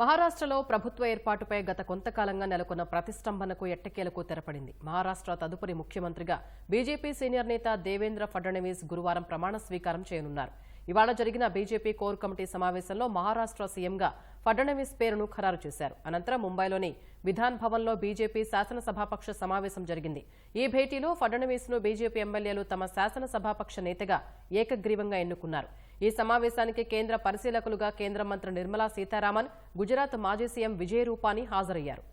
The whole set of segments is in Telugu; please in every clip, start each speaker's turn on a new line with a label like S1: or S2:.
S1: మహారాష్ట్రలో ప్రభుత్వ ఏర్పాటుపై గత కొంతకాలంగా నెలకొన్న ప్రతిష్టంభనకు ఎట్టకేలకు తెరపడింది. మహారాష్ట్ర తదుపరి ముఖ్యమంత్రిగా బీజేపీ సీనియర్ నేత దేవేంద్ర ఫడ్నవీస్ గురువారం ప్రమాణ స్వీకారం చేయనున్నారు. ఇవాళ జరిగిన బీజేపీ కోర్ కమిటీ సమావేశంలో మహారాష్ట్ర సీఎంగా ఫడ్నవీస్ పేరును ఖరారు చేశారు. అనంతరం ముంబైలోని విధాన్ భవన్లో బీజేపీ శాసనసభాపక్ష సమావేశం జరిగింది. ఈ భేటీలో ఫడ్నవీస్ను బీజేపీ ఎమ్మెల్యేలు తమ శాసనసభాపక్ష నేతగా ఏకగ్రీవంగా ఎన్నుకున్నారు. ఈ సమావేశానికి కేంద్ర పరిశీలకులుగా కేంద్ర మంత్రి నిర్మలా సీతారామన్ గుజరాత్ మాజీ సీఎం విజయ్ రూపానీ హాజరయ్యారు.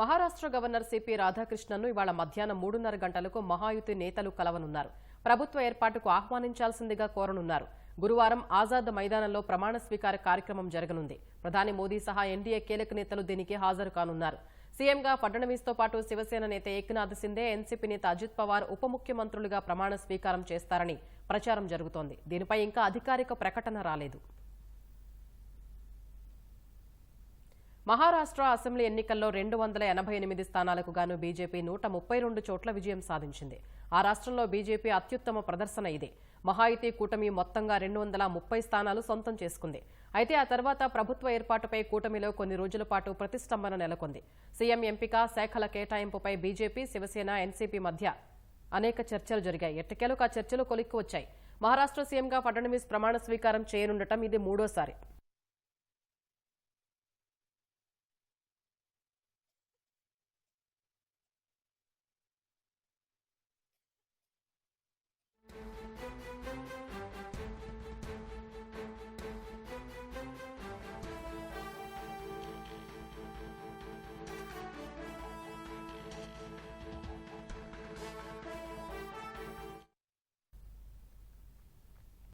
S1: మహారాష్ట్ర గవర్నర్ సిపి రాధాకృష్ణన్ను ఇవాళ మధ్యాహ్నం మూడున్నర గంటలకు మహాయుతి నేతలు కలవనున్నారు. ప్రభుత్వ ఏర్పాటుకు ఆహ్వానించాల్సిందిగా కోరనున్నారు. గురువారం ఆజాద్ మైదానంలో ప్రమాణ స్వీకార కార్యక్రమం జరగనుంది. ప్రధాని మోదీ సహా ఎన్డీఏ కీలక నేతలు దీనికి హాజరు కానున్నారు. సీఎంగా ఫడ్నవీస్తో పాటు శివసేన నేత ఏక్నాథ్ సిందే ఎన్సీపీ నేత అజిత్ పవార్ ఉప ముఖ్యమంత్రులుగా ప్రమాణ స్వీకారం చేస్తారని ప్రచారం జరుగుతోంది. దీనిపై ఇంకా అధికారిక ప్రకటన రాలేదు. మహారాష్ట్ర అసెంబ్లీ ఎన్నికల్లో రెండు వందల ఎనభై ఎనిమిది స్థానాలకు గాను బీజేపీ నూట ముప్పై రెండు చోట్ల విజయం సాధించింది. ఆ రాష్ట్రంలో బీజేపీ అత్యుత్తమ ప్రదర్శన ఇదే. మహాయితీ కూటమి మొత్తంగా రెండు వందల ముప్పై స్థానాలు సొంతం చేసుకుంది. అయితే ఆ తర్వాత ప్రభుత్వ ఏర్పాటుపై కూటమిలో కొన్ని రోజుల పాటు ప్రతిష్టంభన నెలకొంది. సీఎం ఎంపిక శాఖల కేటాయింపుపై బీజేపీ శివసేన ఎన్సీపీ మధ్య అనేక చర్చలు జరిగాయి. ఎట్టకేలకు ఆ చర్చలు కొలిక్కి వచ్చాయి. మహారాష్ట్ర సీఎంగా ఫడ్నవీస్ ప్రమాణ స్వీకారం చేయనుండటం ఇది మూడోసారి. Thank you.